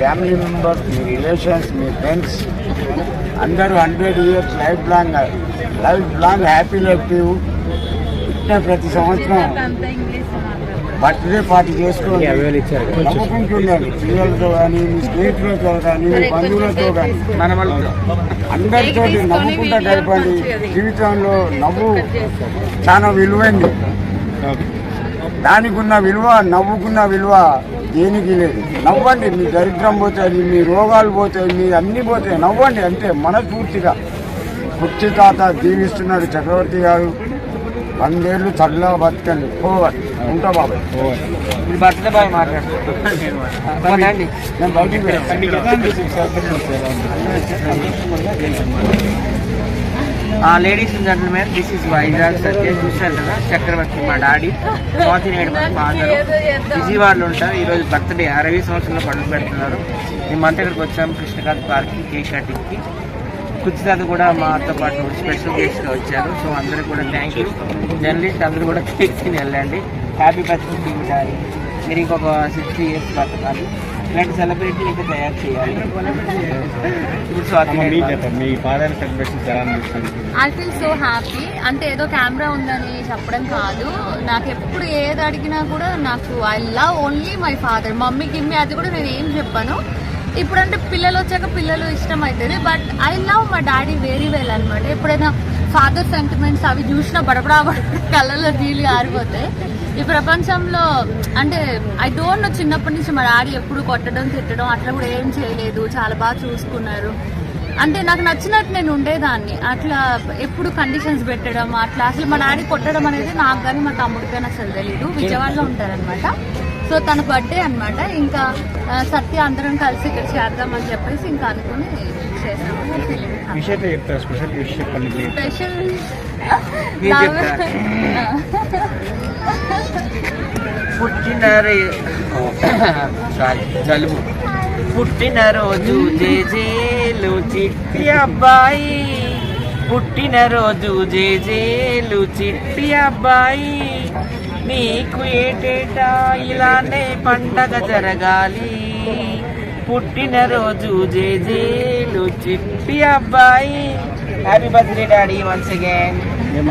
Family members మీ relations మీ friends. అందరూ hundred years life long life long happy life to పుట్టిన ప్రతి సంవత్సరం అంత ఇంగ్లీష్ బర్త్డే పార్టీ చేసుకోండి. నవ్వుకుంటుండండి పిల్లలతో కానీ మీ స్నేహితులతో కానీ మీ బంధువులతో కానీ. మన వాళ్ళు అందరితో నవ్వుకుంటా గడపండి. జీవితంలో నవ్వు చాలా విలువైంది. దానికి ఉన్న విలువ నవ్వుకున్న విలువ దేనికి లేదు. నవ్వండి మీ దరిద్రం పోతుంది మీ రోగాలు పోతాయి మీ అన్ని పోతాయి. నవ్వండి అంతే మనస్ఫూర్తిగా. పుట్టి తాత జీవిస్తున్నాడు చక్రవర్తి గారు. వందేళ్ళు చల్లగా బతకండి. పోవాలి. ఉంటా బాబాయ్ మీరు బర్త్డే బాయ్ మాట్లాడుతున్నాను అండి నేను బయటికి ladies and gentlemen this is Vizag Satya చూశారు కదా? చక్రవర్తి మా డాడీ. స్వాతి నేడు మా ఫాదర్. విజయవాడలో ఉంటారు. ఈరోజు బర్త్డే. అరవై సంవత్సరంలో పండుగ పెడుతున్నారు. మేమంతా ఇక్కడికి వచ్చాము కృష్ణకాంత్ పార్క్కి కేక్ కటింగ్కి కూడా మాతో పాటు స్పెషల్ గెస్ట్గా వచ్చారు. సో అందరూ కూడా థ్యాంక్ యూ జర్నలిస్ట్ అందరూ కూడా కేక్ తిని వెళ్ళండి హ్యాపీ బర్త్డే టీవీ మీరు ఇంకొక సిక్స్టీ ఇయర్స్ బతకాలి. ఇలాంటి సెలబ్రిటీ ఇంకా తయారు చేయాలి. మీ ఫాదర్ సెలబ్రేషన్ ఎలా ఐ ఫీల్ సో హ్యాపీ అంటే ఏదో కెమెరా ఉందని చెప్పడం కాదు. నాకు ఎప్పుడు ఏది అడిగినా కూడా నాకు I love only my father mummy gimme అది కూడా నేను ఏం చెప్పాను. ఇప్పుడంటే పిల్లలు వచ్చాక పిల్లలు ఇష్టం అవుతుంది బట్ ఐ లవ్ మా డాడీ వెరీ వెల్ అనమాట ఎప్పుడైనా ఫాదర్ సెంటిమెంట్స్ అవి చూసినా బడబడా బడబడా కళ్ళలో నీళ్ళు ఆరిపోతాయి. ఈ ప్రపంచంలో అంటే ఐ డోంట్ నో చిన్నప్పటి నుంచి మా డాడీ ఎప్పుడు కొట్టడం తిట్టడం అట్లా కూడా ఏం చేయలేదు. చాలా బాగా చూసుకున్నారు. అంటే నాకు నచ్చినట్టు నేను ఉండేదాన్ని. అట్లా ఎప్పుడు కండిషన్స్ పెట్టడం అట్లా అసలు మా డాడీ కొట్టడం అనేది నాకు కానీ మా తమ్ముడికి అసలు తెలియదు విజయవాడలో ఉంటారనమాట సో తన బర్త్డే అన్నమాట. ఇంకా సత్య అందరం కలిసి ఇక్కడ చేద్దామని చెప్పేసి ఇంకా అనుకుని చేసాము స్పెషల్? పుట్టినరే జలుబు. పుట్టినరోజు జేజేలు చిట్టి అబ్బాయి. పుట్టినరోజు జేజేలు చిట్టి అబ్బాయి. నీకు ఏటేటా ఇలానే పండగ జరగాలి. పుట్టినరోజు జేజేలు చిట్టి అబ్బాయి. Happy birthday daddy once again ఏం